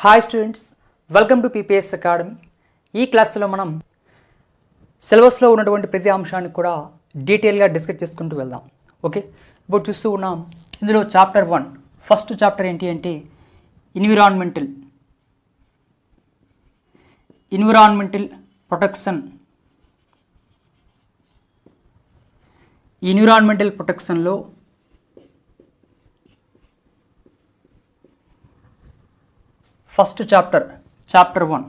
Hi students welcome to PPS academy ఈ క్లాస్లో మనం సిలబస్లో ఉన్నటువంటి ప్రతి అంశాన్ని కూడా డీటెయిల్గా డిస్కస్ చేసుకుంటూ వెళ్దాం. ఓకే ఇప్పుడు చూస్తూ ఉన్నాం. ఇందులో చాప్టర్ వన్ ఫస్ట్ చాప్టర్ ఏంటి అంటే environmental environmental protection environmental ప్రొటెక్షన్లో first chapter chapter one.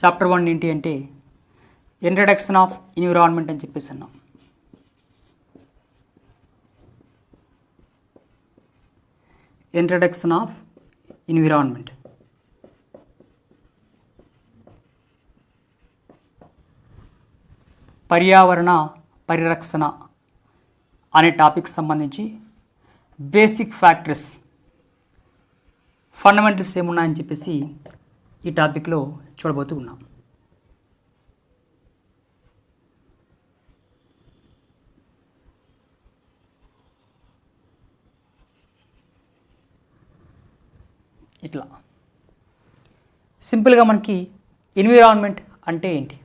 Chapter one ఏంటి అంటే ఇంట్రడక్షన్ ఆఫ్ ఎన్విరాన్మెంట్ అని చెప్పేసి అన్నాం. ఇంట్రడక్షన్ ఆఫ్ ఎన్విరాన్మెంట్ పర్యావరణ పరిరక్షణ అనే టాపిక్ సంబంధించి బేసిక్ ఫ్యాక్టర్స్ ఫండమెంటల్స్ ఏమున్నాయని చెప్పేసి ఈ టాపిక్లో చూడబోతూ ఉన్నాం. ఇట్లా. సింపుల్గా మనకి ఎన్విరాన్మెంట్ అంటే ఏంటి?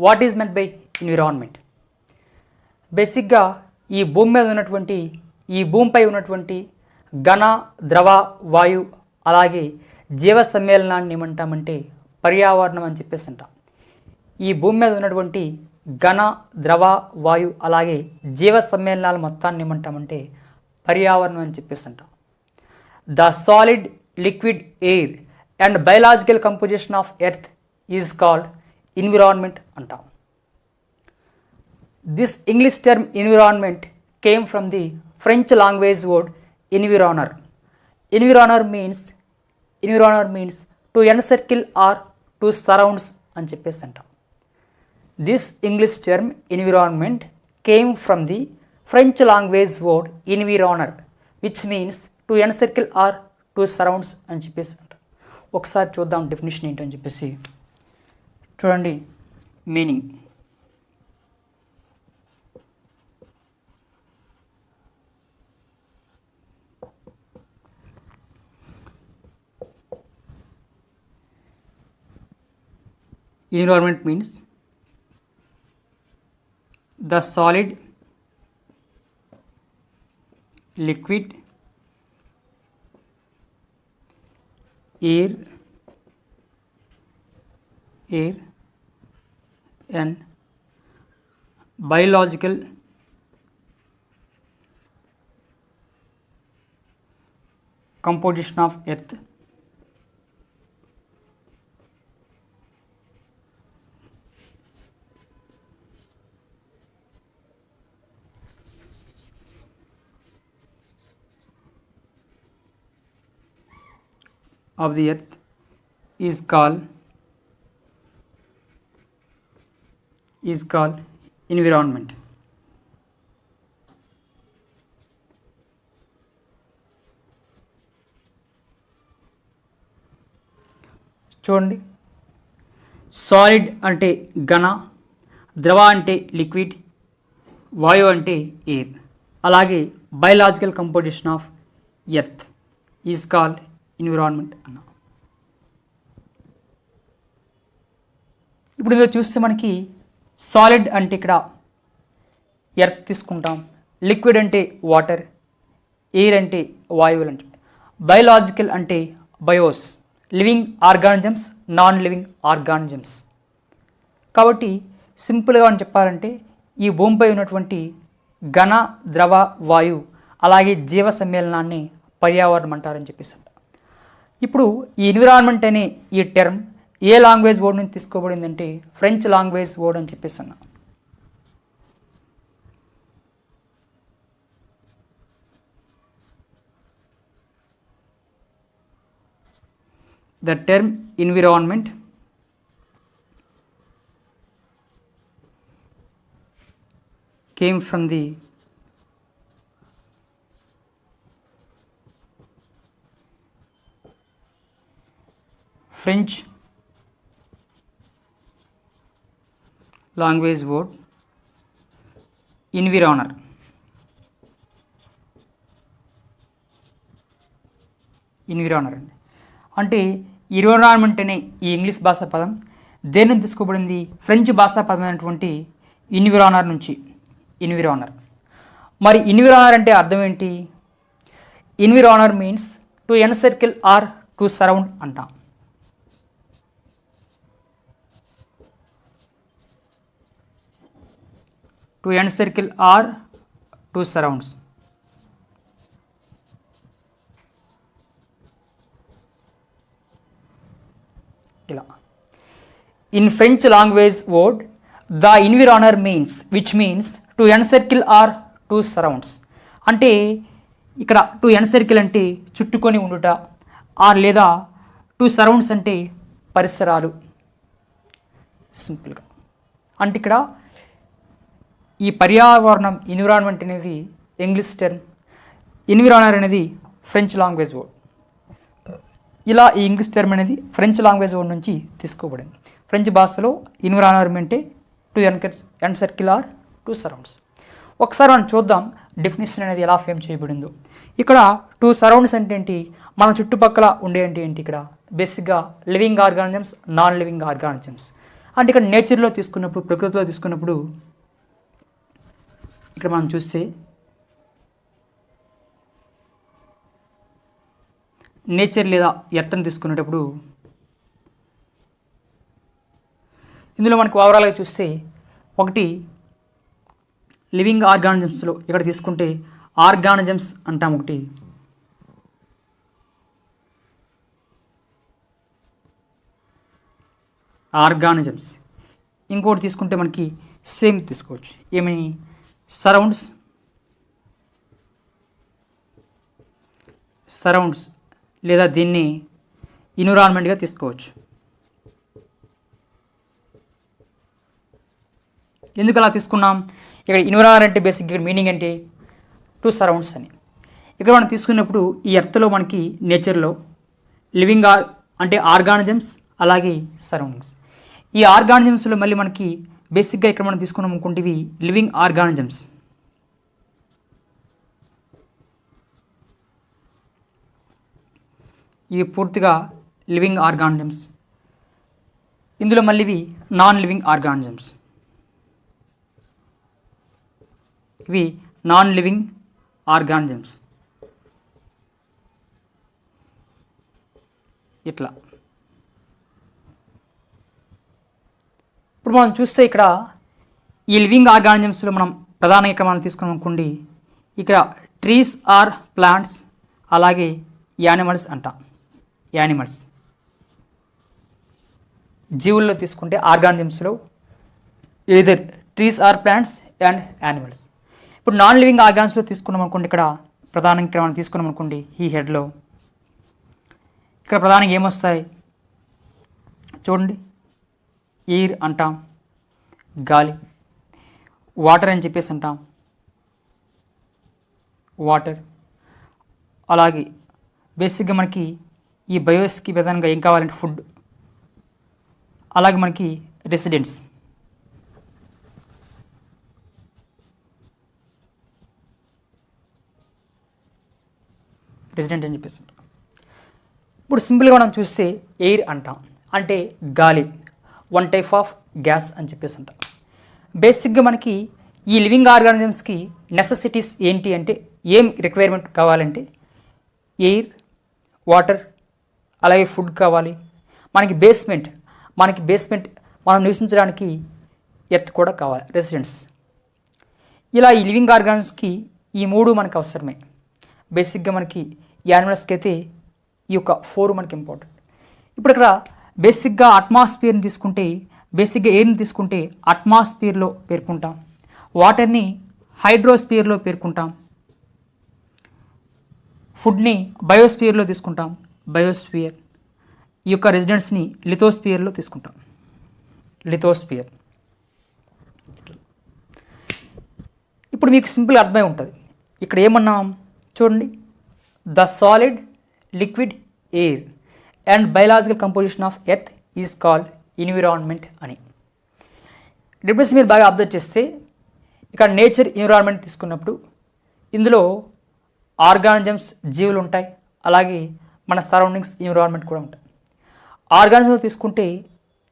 What is meant by environment? బేసిక్గా ఈ భూమి మీద ఉన్నటువంటి ఈ భూమిపై ఉన్నటువంటి ఘన ద్రవ వాయు అలాగే జీవ సమ్మేళనాన్ని ఏమంటామంటే పర్యావరణం అని చెప్పేసి అంటాం ఈ భూమి మీద ఉన్నటువంటి ఘన ద్రవ వాయు అలాగే జీవ సమ్మేళనాల మొత్తాన్ని ఏమంటామంటే పర్యావరణం అని చెప్పేసి అంటాం the solid liquid air and biological composition of earth is called environment అంటాం. This English term environment came from the French language word environner. Environner means environner means to encircle or to surrounds అని చెప్పేసి అంటాం this English term environment came from the French language word environner which means to encircle or to surrounds అని చెప్పేసి అంటాం ఒకసారి చూద్దాం definition ఏంటని చెప్పేసి. చూడండి meaning environment means the solid liquid air air and biological composition of earth of the earth is called is called environment. చూడండి. Solid అంటే ఘన ద్రవ అంటే లిక్విడ్ వాయు అంటే ఎయిర్ అలాగే biological composition of earth is called environment అన్న. ఇప్పుడు ఇందులో చూస్తే మనకి సాలిడ్ అంటే ఇక్కడ ఎర్త్ తీసుకుంటాం లిక్విడ్ అంటే వాటర్ ఎయిర్ అంటే వాయువులు అంటే. బయలాజికల్ అంటే bios living organisms non living organisms. కాబట్టి సింపుల్గా అని చెప్పాలంటే ఈ భూమిపై ఉన్నటువంటి ఘన ద్రవ వాయు అలాగే జీవ సమ్మేళనాన్ని పర్యావరణం అంటారని చెప్పేసి ఇప్పుడు ఈ ఎన్విరాన్మెంట్ అనే ఈ టర్మ్ ఏ లాంగ్వేజ్ వర్డ్ నుంచి తీసుకోబడిందంటే ఫ్రెంచ్ లాంగ్వేజ్ వర్డ్ అని చెప్పేస్తున్నా. The term environment came from the French language language environner environner అండి. అంటే ఇన్విరాన్మెంట్ అనే ఈ ఇంగ్లీష్ భాషా పదం. దేని నుంచి తీసుకోబడింది? ఫ్రెంచ్ భాషా పదమైనటువంటి ఇన్విరానర్ నుంచి. ఇన్విరానర్ మరి ఇన్విరానర్ అంటే అర్థం ఏంటి? Environner means to encircle or to surround అంటాం. To encircle or to surrounds ఇలా. In French language word the environner means which means to encircle or to surrounds అంటే ఇక్కడ టు ఎన్ సర్కిల్ అంటే చుట్టుకొని ఉండుట ఆర్ లేదా టు సరౌండ్స్ అంటే పరిసరాలు. సింపుల్గా అంటే ఇక్కడ ఈ పర్యావరణం ఎన్విరాన్మెంట్ అనేది ఇంగ్లీష్ టర్మ్ ఎన్విరానర్ అనేది ఫ్రెంచ్ లాంగ్వేజ్ వర్డ్ ఇలా ఈ ఇంగ్లీష్ టర్మ్ అనేది ఫ్రెంచ్ లాంగ్వేజ్ వర్డ్ నుంచి తీసుకోబడింది. ఫ్రెంచ్ భాషలో ఎన్విరాన్మెంటే టు ఎన్కట్ encircle or to surrounds ఒకసారి మనం చూద్దాం డెఫినేషన్ అనేది ఎలా ఫేమ్ చేయబడిందో. ఇక్కడ టూ సరౌండ్స్ అంటే ఏంటి? మన చుట్టుపక్కల ఉండే అంటే ఏంటి ఇక్కడ? బేసిక్గా living organisms non living organisms అంటే ఇక్కడ నేచర్లో తీసుకున్నప్పుడు ప్రకృతిలో తీసుకున్నప్పుడు ఇక్కడ మనం చూస్తే నేచర్ లేదా ఎర్త్ని తీసుకునేటప్పుడు ఇందులో మనకు ఓవరాల్గా చూస్తే ఒకటి లివింగ్ ఆర్గానిజమ్స్లో ఇక్కడ తీసుకుంటే ఆర్గానిజమ్స్ అంటాం ఒకటి. ఆర్గానిజమ్స్. ఇంకోటి తీసుకుంటే మనకి సేమ్ తీసుకోవచ్చు. ఏమని? సరౌండ్స్. సరౌండ్స్ లేదా దీన్ని ఇన్విరాన్మెంట్గా తీసుకోవచ్చు. ఎందుకు అలా తీసుకున్నాం? ఇక్కడ ఇన్విరాన్మెంట్ బేసిక్ ఇక్కడ మీనింగ్ ఏంటి టు సరౌండ్స్ అని. ఇక్కడ మనం తీసుకున్నప్పుడు ఈ ఎర్త్లో మనకి నేచర్లో లివింగ్ ఆర్ అంటే ఆర్గానిజమ్స్ అలాగే సరౌండింగ్స్ ఈ ఆర్గానిజమ్స్లో మళ్ళీ మనకి బేసిక్గా ఇక్కడ మనం తీసుకున్నాం అనుకుంటేవి లివింగ్ ఆర్గానిజమ్స్. ఇవి పూర్తిగా లివింగ్ ఆర్గానిజమ్స్. ఇందులో మళ్ళీ ఇవి నాన్ లివింగ్ ఆర్గానిజమ్స్. ఇవి నాన్ లివింగ్ ఆర్గానిజమ్స్. ఇట్లా. ఇప్పుడు మనం చూస్తే ఇక్కడ ఈ లివింగ్ ఆర్గానిజమ్స్లో మనం ప్రధానంగా ఇక్కడ మనం తీసుకున్నాం అనుకోండి. ఇక్కడ ట్రీస్ ఆర్ ప్లాంట్స్ అలాగే యానిమల్స్ అంటాం. యానిమల్స్. జీవుల్లో తీసుకుంటే ఆర్గానిజమ్స్లో either trees or plants and animals. ఇప్పుడు నాన్ లివింగ్ ఆర్గాన్స్లో తీసుకున్నాం అనుకోండి ఇక్కడ ప్రధానంగా ఇక్కడ మనం తీసుకున్నాం అనుకోండి ఈ హెడ్లో. ఇక్కడ ప్రధానంగా ఏమొస్తాయి? చూడండి. ఎయిర్ అంటాం. గాలి. వాటర్ అని చెప్పేసి అంటాం వాటర్. అలాగే బేసిక్గా మనకి ఈ బయోస్కి విధానంగా ఏం కావాలంటే ఫుడ్. అలాగే మనకి రెసిడెంట్స్. రెసిడెంట్ అని చెప్పేసి ఇప్పుడు సింపుల్గా మనం చూస్తే ఎయిర్ అంటాం. అంటే గాలి. వన్ టైప్ ఆఫ్ గ్యాస్ అని చెప్పేసి అంటాం బేసిక్గా మనకి ఈ లివింగ్ ఆర్గానిజమ్స్కి నెససిటీస్ ఏంటి అంటే ఏం రిక్వైర్మెంట్ కావాలంటే ఎయిర్ వాటర్ అలాగే ఫుడ్ కావాలి. మనకి బేస్మెంట్ మనకి బేస్మెంట్ మనం నివసించడానికి ఎర్త్ కూడా కావాలి రెసిడెంట్స్. ఇలా ఈ లివింగ్ ఆర్గానిజమ్స్కి ఈ మూడు మనకు అవసరమే. బేసిక్గా మనకి యానిమల్స్కి అయితే ఈ యొక్క ఫోర్ మనకి ఇంపార్టెంట్. ఇప్పుడు ఇక్కడ బేసిక్గా అట్మాస్ఫియర్ని తీసుకుంటే బేసిక్గా ఎయిర్ని తీసుకుంటే అట్మాస్ఫియర్లో పేర్కొంటాం. వాటర్ని హైడ్రోస్పియర్లో పేర్కొంటాం. ఫుడ్ని బయోస్పియర్లో తీసుకుంటాం. బయోస్పియర్ ఈ యొక్క రెసిడెంట్స్ని లిథోస్పియర్లో తీసుకుంటాం. లిథోస్పియర్ ఇప్పుడు మీకు సింపుల్ అర్థమై ఉంటుంది. ఇక్కడ ఏమన్నాం? చూడండి. The solid liquid air and biological composition of earth is called environment అని. డిఫరెన్స్ మీరు బాగా అబ్జర్వ్ చేస్తే ఇక్కడ నేచర్ ఎన్విరాన్మెంట్ తీసుకున్నప్పుడు ఇందులో ఆర్గానిజమ్స్ జీవులు ఉంటాయి. అలాగే మన సరౌండింగ్స్ ఎన్విరాన్మెంట్ కూడా ఉంటాయి. ఆర్గానిజంలో తీసుకుంటే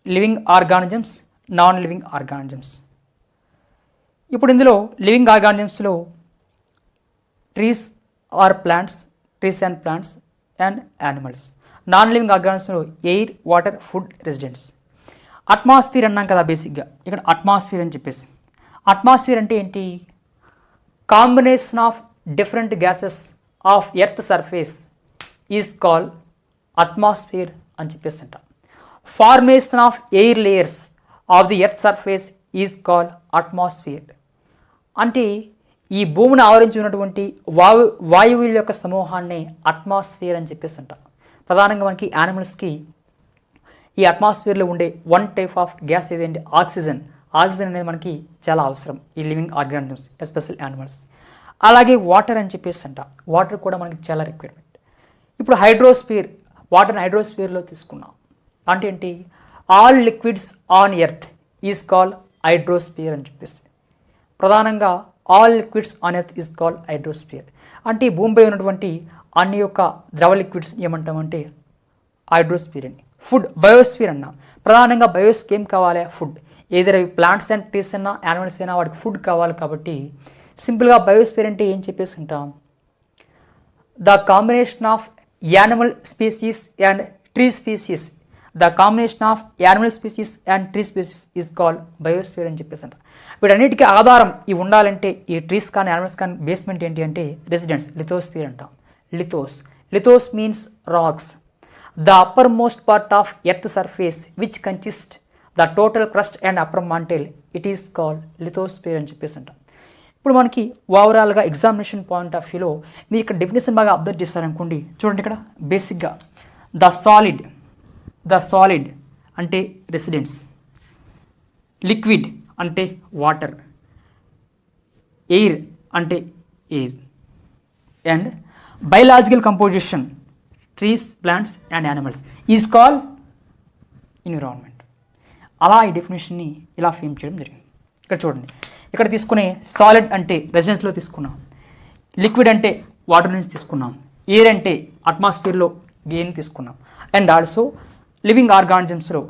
living organisms non living organisms ఇప్పుడు ఇందులో living ఆర్గానిజమ్స్లో trees or plants trees and plants and animals non living ఆర్గానిజమ్స్లో air water food residents atmosphere అన్నాం కదా బేసిక్గా ఇక్కడ అట్మాస్ఫియర్ అని చెప్పేసి. అట్మాస్ఫియర్ అంటే ఏంటి? Combination of different gases of earth surface is call atmosphere అని చెప్పేసి అంట. Formation of air layers of the earth surface is call atmosphere అంటే ఈ భూమిని ఆవరించి ఉన్నటువంటి వాయు వాయువుల యొక్క సమూహాన్ని అట్మాస్ఫియర్ అని చెప్పేసి అంట. ప్రధానంగా మనకి యానిమల్స్కి ఈ అట్మాస్ఫియర్లో ఉండే వన్ టైప్ ఆఫ్ గ్యాస్ ఏదంటే ఆక్సిజన్. ఆక్సిజన్ అనేది మనకి చాలా అవసరం ఈ లివింగ్ ఆర్గానిజమ్స్ ఎస్పెషల్ యానిమల్స్. అలాగే వాటర్ అని చెప్పేసి అంట. వాటర్ కూడా మనకి చాలా రిక్వైర్మెంట్. ఇప్పుడు హైడ్రోస్పియర్ వాటర్ హైడ్రోస్పియర్లో తీసుకున్నాం. అంటే ఏంటి? All liquids on earth is call hydrosphere అని చెప్పేసి. ప్రధానంగా all liquids on earth is call hydrosphere అంటే భూమిపై ఉన్నటువంటి అన్ని యొక్క ద్రవ లిక్విడ్స్ ఏమంటామంటే? హైడ్రోస్పియర్ అని. ఫుడ్ బయోస్ఫియర్ అన్న. ప్రధానంగా బయోస్కి ఏం కావాలి? ఫుడ్. ఏదైనా ప్లాంట్స్ అండ్ ట్రీస్ అయినా యానిమల్స్ అయినా వాటికి ఫుడ్ కావాలి కాబట్టి సింపుల్గా బయోస్ఫియర్ అంటే ఏం చెప్పేసి ఉంటాం? The combination of animal species and tree species. The combination of animal species and tree species is called biosphere అని చెప్పేసి అంట. వీటన్నిటికీ ఆధారం ఇవి ఉండాలంటే ఈ ట్రీస్ కానీ యానిమల్స్ కానీ బేస్మెంట్ ఏంటి అంటే రెసిడెంట్స్ లిథోస్ఫియర్ అంటాం. Lithos. Lithos means rocks. The upper most part of earth surface which consist the total crust and upper mantle it is called lithosphere అని చెప్పేసి అంటాం. ఇప్పుడు మనకి ఓవరాల్గా ఎగ్జామినేషన్ పాయింట్ ఆఫ్ వ్యూలో మీరు ఇక్కడ డెఫినేషన్ బాగా అబ్జర్వ్ చేస్తారనుకోండి చూడండి ఇక్కడ బేసిక్గా ద సాలిడ్ ద సాలిడ్ అంటే రెసిడెన్స్ లిక్విడ్ అంటే వాటర్ ఎయిర్ అంటే air and biological composition trees plants and animals is call environment అలా ఈ డెఫినేషన్ని ఇలా ఫేమ్ చేయడం జరిగింది. ఇక్కడ చూడండి. ఇక్కడ తీసుకునే సాలిడ్ అంటే రెసిడెన్స్లో తీసుకున్నాం. లిక్విడ్ అంటే వాటర్ నుంచి తీసుకున్నాం. ఎయిర్ అంటే అట్మాస్ఫియర్లో గెయిన్ తీసుకున్నాం. And also living ఆర్గానిజమ్స్లో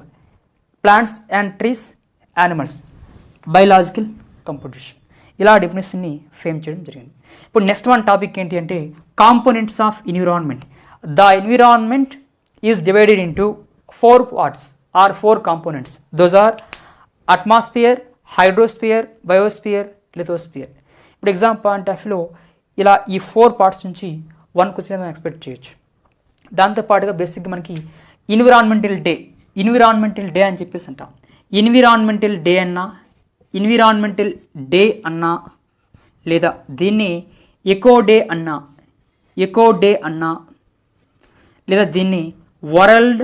plants and trees animals biological composition ఇలా డెఫినేషన్ని ఫేమ్ చేయడం జరిగింది. ఇప్పుడు నెక్స్ట్ వన్ టాపిక్ ఏంటి అంటే components of environment the environment is divided into four parts or four components those are atmosphere hydrosphere biosphere lithosphere ఇప్పుడు exam point of వ్యూలో ఇలా ఈ ఫోర్ పార్ట్స్ నుంచి వన్ క్వశ్చన్ మనం ఎక్స్పెక్ట్ చేయొచ్చు. దాంతోపాటుగా బేసిక్గా మనకి ఇన్విరాన్మెంటల్ డే ఇన్విరాన్మెంటల్ డే అని చెప్పేసి అంటాం. ఇన్విరాన్మెంటల్ డే అన్నా ఇన్విరాన్మెంటల్ డే అన్నా లేదా దీన్ని ఎకో డే అన్నా ఎకో డే అన్నా లేదా దీన్ని వరల్డ్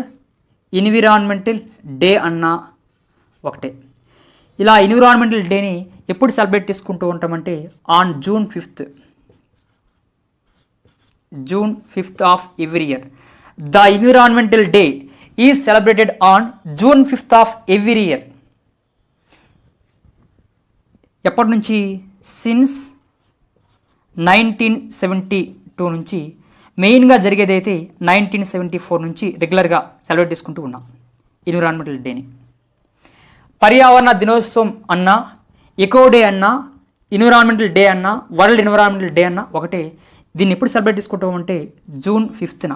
ఎన్విరాన్మెంటల్ డే అన్నా ఒకటే. ఇలా ఎన్విరాన్మెంటల్ డేని ఎప్పుడు సెలబ్రేట్ చేసుకుంటూ ఉంటామంటే on June fifth. June fifth of every year. The environmental day is celebrated on June fifth of every year. ఎప్పటి నుంచి? సిన్స్ నైన్టీన్ సెవెంటీ టూ నుంచి మెయిన్గా జరిగేదైతే నైన్టీన్ సెవెంటీ ఫోర్ నుంచి రెగ్యులర్గా సెలబ్రేట్ చేసుకుంటూ ఉన్నాం. ఎన్విరాన్మెంటల్ డేని. పర్యావరణ దినోత్సవం అన్నా ఎకో డే అన్నా ఎన్విరాన్మెంటల్ డే అన్నా వరల్డ్ ఎన్విరాన్మెంటల్ డే అన్నా ఒకటే. దీన్ని ఎప్పుడు సెలబ్రేట్ చేసుకుంటామంటే జూన్ ఫిఫ్త్న.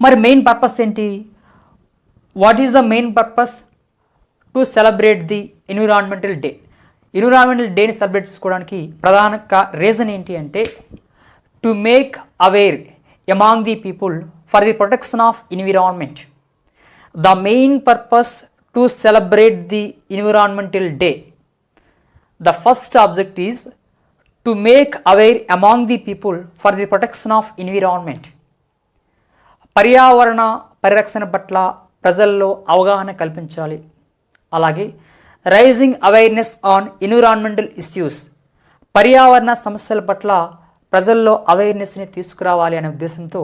మరి మెయిన్ పర్పస్ ఏంటి? What is the main purpose? To celebrate the environmental day. Environmental డేని సెలబ్రేట్ చేసుకోవడానికి ప్రధాన రీజన్ ఏంటి అంటే to make aware among the people for the protection of environment the main purpose to celebrate the environmental day the first object is to make aware among the people for the protection of environment పర్యావరణ పరిరక్షణ పట్ల ప్రజల్లో అవగాహన కల్పించాలి. అలాగే raising awareness on environmental issues పర్యావరణ సమస్యల పట్ల ప్రజల్లో అవేర్నెస్ని తీసుకురావాలి అనే ఉద్దేశంతో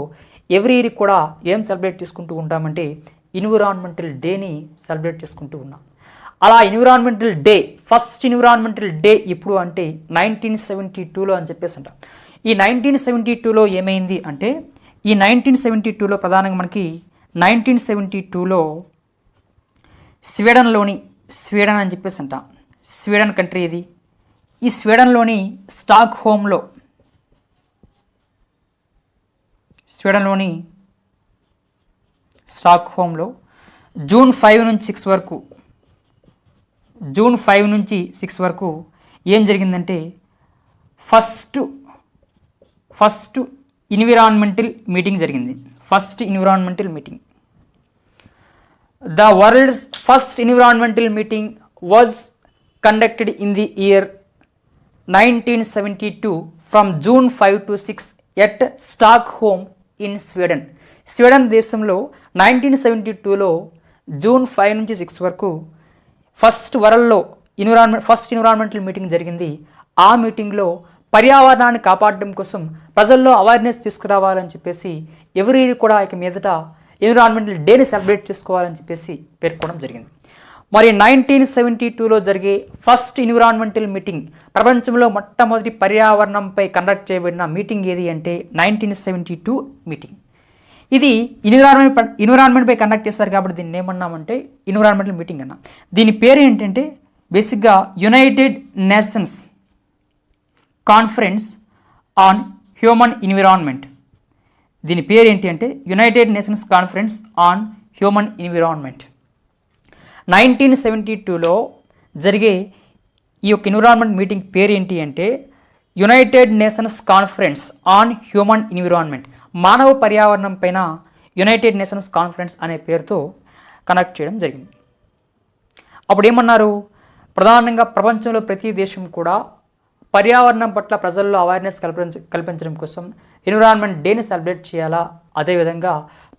ఎవ్రీ ఇయర్ కూడా ఏం సెలబ్రేట్ చేసుకుంటూ ఉంటామంటే ఎన్విరాన్మెంటల్ డేని సెలబ్రేట్ చేసుకుంటూ ఉన్నాం. అలా environmental day first environmental day ఇప్పుడు అంటే నైన్టీన్ సెవెంటీ టూలో అని చెప్పేసి అంట ఈ నైన్టీన్ సెవెంటీ టూలో ఏమైంది అంటే ఈ నైన్టీన్ సెవెంటీ టూలో ప్రధానంగా మనకి నైన్టీన్ సెవెంటీ టూలో స్వీడన్లోని స్వీడన్ అని చెప్పేసి అంట స్వీడన్ కంట్రీ ఇది ఈ స్వీడన్లోని స్టాక్ హోమ్లో స్వీడన్లోని స్టాక్ హోమ్లో జూన్ ఫైవ్ నుంచి సిక్స్ వరకు జూన్ ఫైవ్ నుంచి సిక్స్ వరకు ఏం జరిగిందంటే ఫస్ట్ ఫస్ట్ ఇన్విరాన్మెంటల్ మీటింగ్ జరిగింది. First environmental meeting. The world's first environmental meeting was conducted in the year nineteen seventy two from June five to six at Stockholm in Sweden. Sweden దేశంలో nineteen seventy టూలో June five నుంచి six వరకు first వరల్డ్లో environment first environmental meeting జరిగింది. ఆ మీటింగ్లో పర్యావరణాన్ని కాపాడడం కోసం ప్రజల్లో అవేర్నెస్ తీసుకురావాలని చెప్పేసి ఎవరి కూడా ఇక మీదట ఎన్విరాన్మెంటల్ డేని సెలబ్రేట్ చేసుకోవాలని చెప్పేసి పేర్కొనడం జరిగింది. మరి నైన్టీన్ సెవెంటీ టూలో జరిగే ఫస్ట్ ఎన్విరాన్మెంటల్ మీటింగ్ ప్రపంచంలో మొట్టమొదటి పర్యావరణంపై కండక్ట్ చేయబడిన మీటింగ్ ఏది అంటే నైన్టీన్ సెవెంటీ టూ మీటింగ్. ఇది ఎన్విరాన్మెంట్ ఎన్విరాన్మెంట్పై కండక్ట్ చేస్తారు కాబట్టి దీన్ని ఏమన్నామంటే ఎన్విరాన్మెంటల్ మీటింగ్ అన్న. దీని పేరు ఏంటంటే బేసిక్గా United Nations conference on human environment. దీని పేరు ఏంటి అంటే United Nations conference on human environment. Nineteen seventy టూలో జరిగే ఈ యొక్క ఎన్విరాన్మెంట్ మీటింగ్ పేరు ఏంటి అంటే United Nations conference on human environment మానవ పర్యావరణం పైన యునైటెడ్ నేషన్స్ కాన్ఫరెన్స్ అనే పేరుతో కనెక్ట్ చేయడం జరిగింది. అప్పుడు ఏమన్నారు ప్రధానంగా ప్రపంచంలో ప్రతి దేశం కూడా పర్యావరణం పట్ల ప్రజల్లో అవేర్నెస్ కల్పించ కల్పించడం కోసం ఎన్విరాన్మెంట్ డేని సెలబ్రేట్ చేయాలా? అదేవిధంగా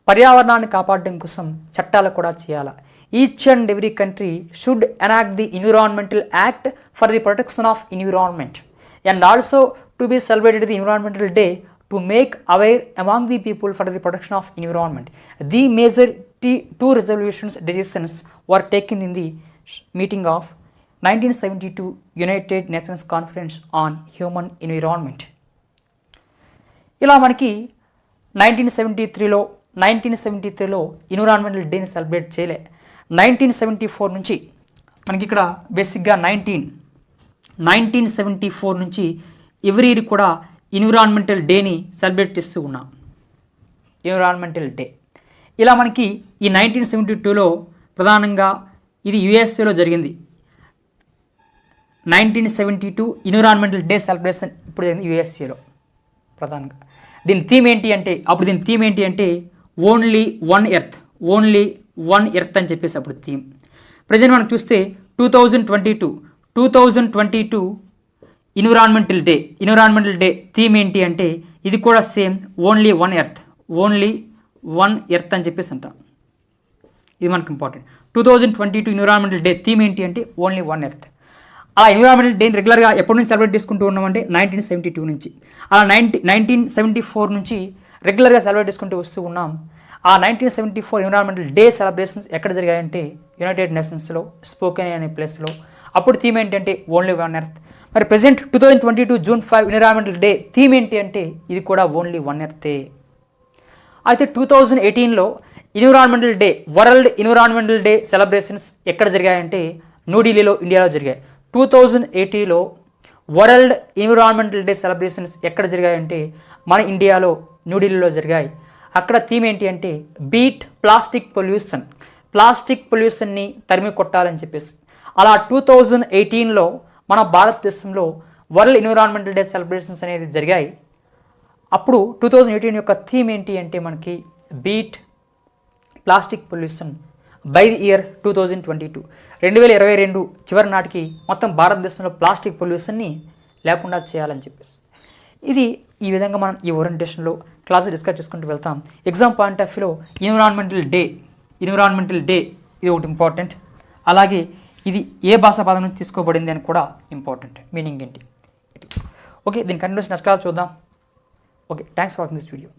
పర్యావరణాన్ని కాపాడడం కోసం చట్టాలు కూడా చేయాలా? Each and every country should enact the environmental act for the protection of environment and also to be celebrated the environmental day to make aware among the people for the protection of environment the major t two resolutions decisions were taken in the meeting of nineteen seventy two United Nations conference on human environment ఇలా మనకి nineteen seventy త్రీలో nineteen seventy త్రీలో environmental డేని celebrate చేయలే. Nineteen seventy four నుంచి మనకి ఇక్కడ బేసిక్గా నైన్టీన్ నైన్టీన్ సెవెంటీ ఫోర్ నుంచి ఎవ్రీ ఇయర్ కూడా ఎన్విరాన్మెంటల్ డేని సెలబ్రేట్ చేస్తూ ఉన్నాం. Environmental day. ఇలా మనకి ఈ నైన్టీన్ సెవెంటీ టూలో ప్రధానంగా ఇది యుఎస్ఏలో జరిగింది. Nineteen seventy two environmental day celebration ఇప్పుడు జరిగింది యుఎస్ఏలో ప్రధానంగా. దీని థీమ్ ఏంటి అంటే అప్పుడు దీని థీమ్ ఏంటి అంటే only one earth only one earth అని చెప్పేసి అప్పుడు థీమ్. ప్రజెంట్ మనం చూస్తే two thousand twenty two two thousand twenty two environmental day. Environmental day theme ఏంటి అంటే ఇది కూడా same only one earth. Only one earth అని చెప్పేసి అంటాం. ఇది మనకు important. Two thousand twenty two environmental day theme ఏంటి అంటే ఓన్లీ వన్ ఎర్త్. అలా ఎన్విరాన్మెంటల్ డే రెగ్యులర్గా ఎప్పటి నుంచి సెలబ్రేట్ చేసుకుంటూ ఉన్నామంటే నైన్టీన్ సెవెంటీ టూ నుంచి. అలా నైన్టీ నైన్టీన్ సెవెంటీ ఫోర్ నుంచి రెగ్యులర్గా సెలబ్రేట్ చేసుకుంటూ వస్తూ ఉన్నాం. ఆ nineteen seventy four environmental day celebrations ఎక్కడ జరిగాయంటే యునైటెడ్ నేషన్స్లో స్పోకెన్ అనే ప్లేస్లో. అప్పుడు థీమ్ ఏంటంటే ఓన్లీ వన్ ఎర్త్. మరి present two thousand twenty two June five environmental day theme ఏంటి అంటే ఇది కూడా ఓన్లీ వన్ ఎర్తే. అయితే టూ థౌజండ్ ఎయిటీన్లో environmental day world environmental day celebrations ఎక్కడ జరిగాయంటే న్యూఢిల్లీలో ఇండియాలో జరిగాయి. టూ థౌజండ్ ఎయిటీలో వరల్డ్ ఎన్విరాన్మెంటల్ డే సెలబ్రేషన్స్ ఎక్కడ జరిగాయంటే మన ఇండియాలో న్యూఢిల్లీలో జరిగాయి. అక్కడ థీమ్ ఏంటి అంటే బీట్ ప్లాస్టిక్ పొల్యూషన్. ప్లాస్టిక్ పొల్యూషన్ని తరిమి కొట్టాలని చెప్పేసి. అలా టూ థౌజండ్ ఎయిటీన్లో మన భారతదేశంలో వరల్డ్ ఎన్విరాన్మెంటల్ డే సెలబ్రేషన్స్ అనేది జరిగాయి. అప్పుడు టూ థౌజండ్ ఎయిటీన్ యొక్క థీమ్ ఏంటి అంటే మనకి beat plastic pollution by the year two thousand twenty two. రెండు వేల ఇరవై రెండు చివరి నాటికి మొత్తం భారతదేశంలో ప్లాస్టిక్ పొల్యూషన్ని లేకుండా చేయాలని చెప్పేసి. ఇది ఈ విధంగా మనం ఈ ఓరియంటేషన్లో క్లాస్ డిస్కస్ చేసుకుంటూ వెళ్తాం. ఎగ్జామ్ పాయింట్ ఆఫ్ వ్యూలో ఎన్విరాన్మెంటల్ డే ఎన్విరాన్మెంటల్ డే ఇది ఒకటి ఇంపార్టెంట్. అలాగే ఇది ఏ భాషా పదం నుంచి తీసుకోబడింది అని కూడా ఇంపార్టెంట్. మీనింగ్ ఏంటి? ఓకే దీని కంటిన్యూస్ నెక్స్ట్ క్లాస్ చూద్దాం. Okay thanks for watching this video.